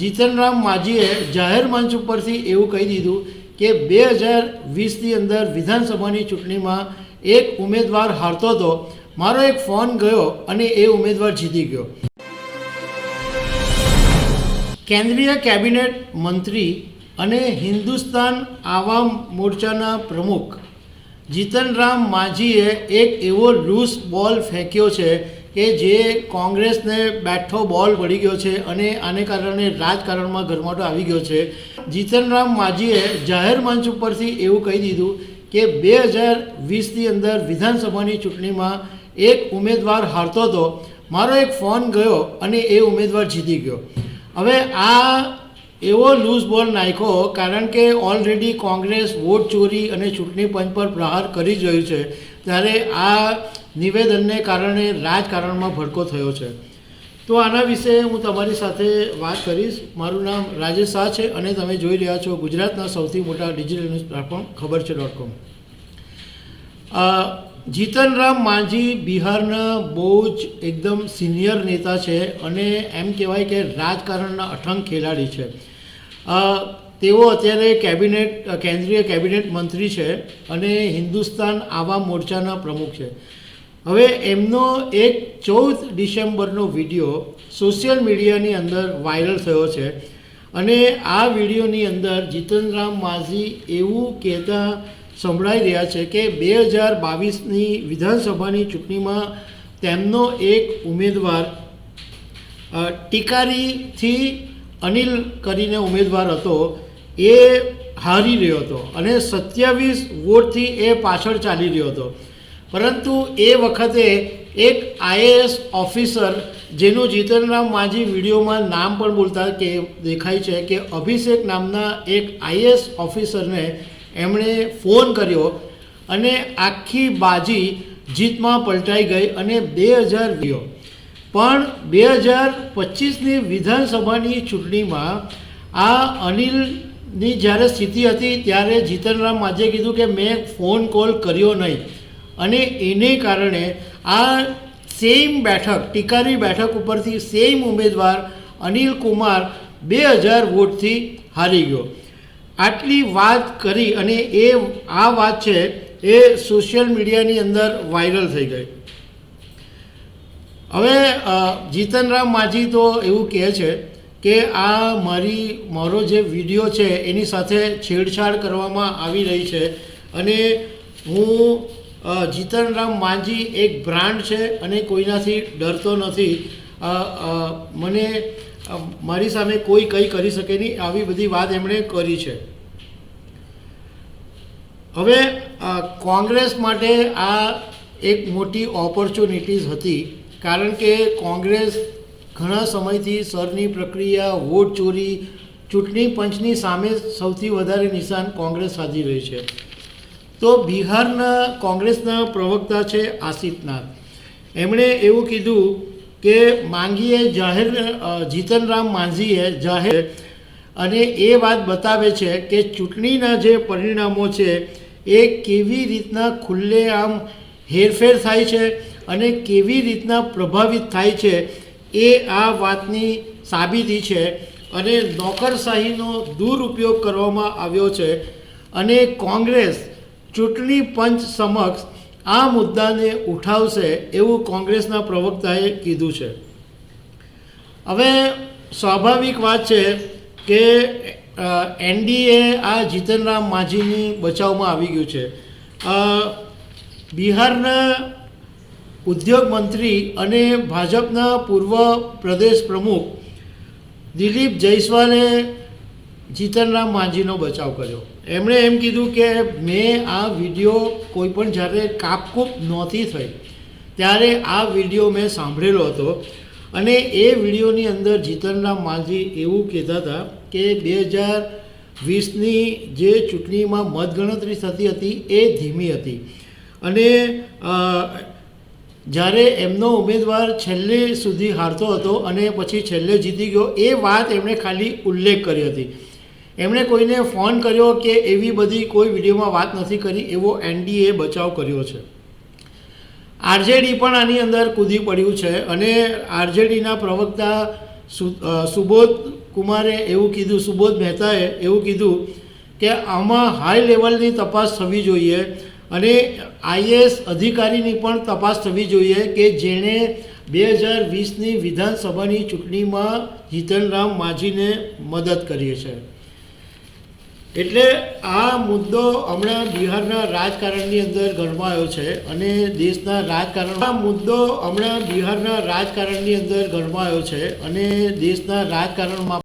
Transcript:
જીતનરામ માજીએ જાહેર મંચ ઉપરથી એવું કહી દીધું કે બે હજાર વીસની અંદર વિધાનસભાની ચૂંટણીમાં એક ઉમેદવાર હારતો હતો, મારો એક ફોન ગયો અને એ ઉમેદવાર જીતી ગયો. કેન્દ્રીય કેબિનેટ મંત્રી અને હિન્દુસ્તાન આવામ મોરચાના પ્રમુખ જીતનરામ માઝીએ એક એવો લૂઝ બોલ ફેંક્યો છે કે જે કોંગ્રેસને બેઠો બોલ પડી ગયો છે અને આને કારણે રાજકારણમાં ગરમાટો આવી ગયો છે. જીતનરામ માજીએ જાહેર મંચ ઉપરથી એવું કહી દીધું કે બે હજાર વીસની અંદર વિધાનસભાની ચૂંટણીમાં એક ઉમેદવાર હારતો હતો, મારો એક ફોન ગયો અને એ ઉમેદવાર જીતી ગયો. હવે આ એવો લૂઝ બોલ નાખ્યો કારણ કે ઓલરેડી કોંગ્રેસ વોટ ચોરી અને ચૂંટણી પંચ પર પ્રહાર કરી જ રહ્યું છે. ત્યારે આ નિવેદનને કારણે રાજકારણમાં ભડકો થયો છે. તો આના વિશે હું તમારી સાથે વાત કરીશ. મારું નામ રાજેશ શાહ છે અને તમે જોઈ રહ્યા છો ગુજરાતના સૌથી મોટા ડિજિટલ ન્યૂઝ પ્લેટફોર્મ ખબર છે ડોટ કોમ. જીતનરામ માંઝી બિહારના બહુ જ એકદમ સિનિયર નેતા છે અને એમ કહેવાય કે રાજકારણના અઠંગ ખેલાડી છે. તેઓ અત્યારે કેબિનેટ, કેન્દ્રીય કેબિનેટ મંત્રી છે અને હિન્દુસ્તાન આવા મોરચાના પ્રમુખ છે. હવે એમનો એક ચૌદ ડિસેમ્બરનો વીડિયો સોશિયલ મીડિયાની અંદર વાયરલ થયો છે. અને આ વિડીયોની અંદર જીતનરામ માઝી એવું કહેતા સંભળાઈ રહ્યા છે કે બે હજાર બાવીસની વિધાનસભાની ચૂંટણીમાં તેમનો એક ઉમેદવાર ટીકારીથી અનિલ કરીને ઉમેદવાર હતો, એ હારી રહ્યો હતો અને સત્યાવીસ વોટથી એ પાછળ ચાલી રહ્યો હતો. પરંતુ એ વખતે એક આઈએએસ ઓફિસર, જેનું જીતનરામ માજી વિડીયોમાં નામ પણ બોલતા કે દેખાય છે કે અભિષેક નામના એક આઈએએસ ઓફિસરને એમણે ફોન કર્યો અને આખી બાજી જીતમાં પલટાઈ ગઈ અને બે હજાર વીઓ પણ બે હજાર પચીસની વિધાનસભાની ચૂંટણીમાં આ અનિલની જ્યારે સ્થિતિ હતી ત્યારે જીતનરામ માઝીએ કીધું કે મેં ફોન કોલ કર્યો નહીં. અને એને કારણે આ સેમ બેઠક ટીકારી બેઠક ઉપરથી સેમ ઉમેદવાર અનિલ કુમાર બે હજાર વોટથી હારી ગયો. આટલી વાત કરી અને એ આ વાત છે એ સોશિયલ મીડિયાની અંદર વાયરલ થઈ ગઈ. હવે જીતનરામ માજી તો એવું કહે છે કે આ મારી, મારો જે વીડિયો છે એની સાથે છેડછાડ કરવામાં આવી રહી છે અને હું જીતનરામ માંઝી એક બ્રાન્ડ છે અને કોઈનાથી ડરતો નથી. મને મારી સામે કોઈ કંઈ કરી શકે નહીં આવી બધી વાત એમણે કરી છે. હવે કોંગ્રેસ માટે આ એક મોટી ઓપોર્ચ્યુનિટીઝ હતી, કારણ કે કોંગ્રેસ ઘણા સમયથી સરની પ્રક્રિયા, વોટ ચોરી, ચૂંટણી પંચની સામે સૌથી વધારે નિશાન કોંગ્રેસ સાધી રહી છે. તો બિહારના કોંગ્રેસના પ્રવક્તા છે આસિફનાથ. એમણે એવું કીધું કે માંગીએ જાહેર જીતનરામ માંઝીએ જાહેર અને એ વાત બતાવે છે કે ચૂંટણીના જે પરિણામો છે એ કેવી રીતના ખુલ્લેઆમ હેરફેર થાય છે અને કેવી રીતના પ્રભાવિત થાય છે એ આ વાતની સાબિતી છે અને નોકરશાહીનો દુરુપયોગ કરવામાં આવ્યો છે. અને કોંગ્રેસ ચૂંટણી પંચ સમક્ષ આ મુદ્દાને ઉઠાવશે એવું કોંગ્રેસના પ્રવક્તાએ કીધું છે. હવે સ્વાભાવિક વાત છે કે એનડીએ આ જીતનરામ માઝીની બચાવમાં આવી ગયું છે. બિહારના ઉદ્યોગ મંત્રી અને ભાજપના પૂર્વ પ્રદેશ પ્રમુખ દિલીપ જયસ્વાલે જીતનરામ માંઝીનો બચાવ કર્યો. એમણે એમ કીધું કે મેં આ વીડિયો કોઈ પણ જ્યારે કાપકૂપ નહોતી થઈ, ત્યારે આ વીડિયો મેં સાંભળેલો હતો અને એ વિડીયોની અંદર જીતનરામ માંઝી એવું કહેતા હતા કે બે હજાર વીસની જે ચૂંટણીમાં મતગણતરી થતી હતી એ ધીમી હતી. અને જ્યારે એમનો ઉમેદવાર છેલ્લે સુધી હારતો હતો અને પછી છેલ્લે જીતી ગયો, એ વાત એમણે ખાલી ઉલ્લેખ કરી હતી. એમણે કોઈને ફોન કર્યો કે એવી બધી કોઈ વિડીયોમાં વાત નથી કરી, એવો એનડીએ બચાવ કર્યો છે. આરજેડી પણ આની અંદર કૂદી પડ્યું છે અને આરજેડીના પ્રવક્તા સુબોધ કુમારે એવું કીધું, સુબોધ મહેતાએ એવું કીધું કે આમાં હાઈ લેવલની તપાસ થવી જોઈએ અને આઈએએસ અધિકારીની પણ તપાસ થવી જોઈએ કે જેણે બે હજાર વીસની વિધાનસભાની ચૂંટણીમાં જીતનરામ માઝીને મદદ કરી છે. એટલે આ મુદ્દો હમણાં બિહારના રાજકારણની અંદર ગરમાયો છે અને દેશના રાજકારણ આ મુદ્દો હમણાં બિહારના રાજકારણની અંદર ગરમાયો છે અને દેશના રાજકારણમાં